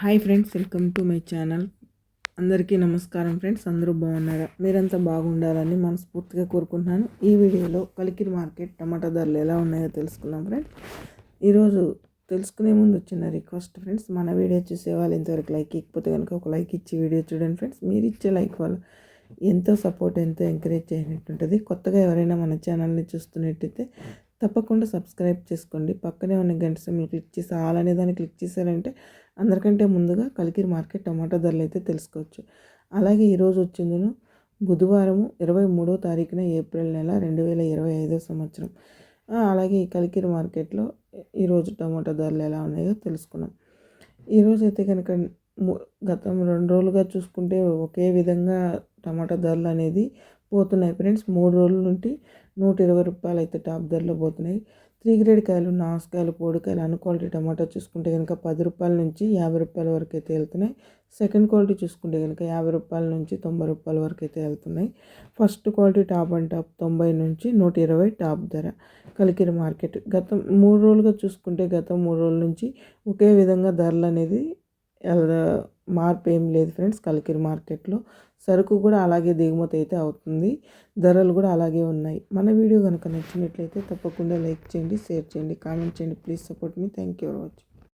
Hi friends welcome to my channel అందరికీ నమస్కారం friends అందరూ బాగున్నారా? మీరంతా బాగుండాలని మనస్ఫూర్తిగా కోరుకుంటున్నాను. ఈ వీడియోలో కలికిరి మార్కెట్ టమాటా ధరలు ఎలా ఉన్నాయో తెలుసుకుందాం ఫ్రెండ్స్ ఈరోజు తెలుసుకునే ముందు వచ్చిన రిక్వెస్ట్ ఫ్రెండ్స్ మన వీడియో చూసే వాళ్ళు ఇంతవరకు లైక్ ఇకపోతే కనుక ఒక లైక్ ఇచ్చి వీడియో చూడండి ఫ్రెండ్స్ మీరు ఇచ్చే లైక్ వాళ్ళు ఎంతో సపోర్ట్ ఎంతో ఎంకరేజ్ చేసినట్టు ఉంటుంది కొత్తగా ఎవరైనా మన ఛానల్ని చూస్తున్నట్టయితే తప్పకుండా సబ్స్క్రైబ్ చేసుకోండి. పక్కనే ఉన్న గంట సమయం క్లిక్ చేసి ఆల్ అనే దాన్ని క్లిక్ చేశారంటే అందరికంటే ముందుగా కలికిరి మార్కెట్ టమాటా ధరలు అయితే తెలుసుకోవచ్చు. అలాగే ఈరోజు వచ్చిందను బుధవారము ఇరవై మూడో తారీఖున ఏప్రిల్ నెల రెండు వేల ఇరవై ఐదో సంవత్సరం. అలాగే ఈ కలికిరి మార్కెట్లో ఈరోజు టమాటా ధరలు ఎలా ఉన్నాయో తెలుసుకున్నాం. ఈరోజు అయితే కనుక గతం రెండు రోజులుగా చూసుకుంటే ఒకే విధంగా టమాటా ధరలు అనేది పోతున్నాయి ఫ్రెండ్స్. మూడు రోజుల నుండి నూట ఇరవై రూపాయలు అయితే టాప్ ధరలో పోతున్నాయి. త్రీ గ్రేడ్ కాయలు నాసుకాయలు పొడికాయలు అన్ క్వాలిటీ టమాటా చూసుకుంటే కనుక పది రూపాయల నుంచి యాభై రూపాయల వరకు అయితే వెళ్తున్నాయి. సెకండ్ క్వాలిటీ చూసుకుంటే కనుక యాభై రూపాయల నుంచి తొంభై రూపాయల వరకు అయితే వెళ్తున్నాయి. First quality top and top తొంభై నుంచి నూట ఇరవై టాప్ ధర. కలికిరి మార్కెట్ గతం మూడు రోజులుగా చూసుకుంటే గత మూడు రోజుల నుంచి ఒకే విధంగా ధరలు అనేది మార్పు ఏం లేదు ఫ్రెండ్స్ కలికిరి మార్కెట్లో. సరుకు కూడా అలాగే దిగుమతి అయితే అవుతుంది. ధరలు కూడా అలాగే ఉన్నాయి. మన వీడియో కనుక నచ్చినట్లయితే తప్పకుండా లైక్ చేయండి షేర్ చేయండి కామెంట్ చేయండి. Please support me. Thank you for watching.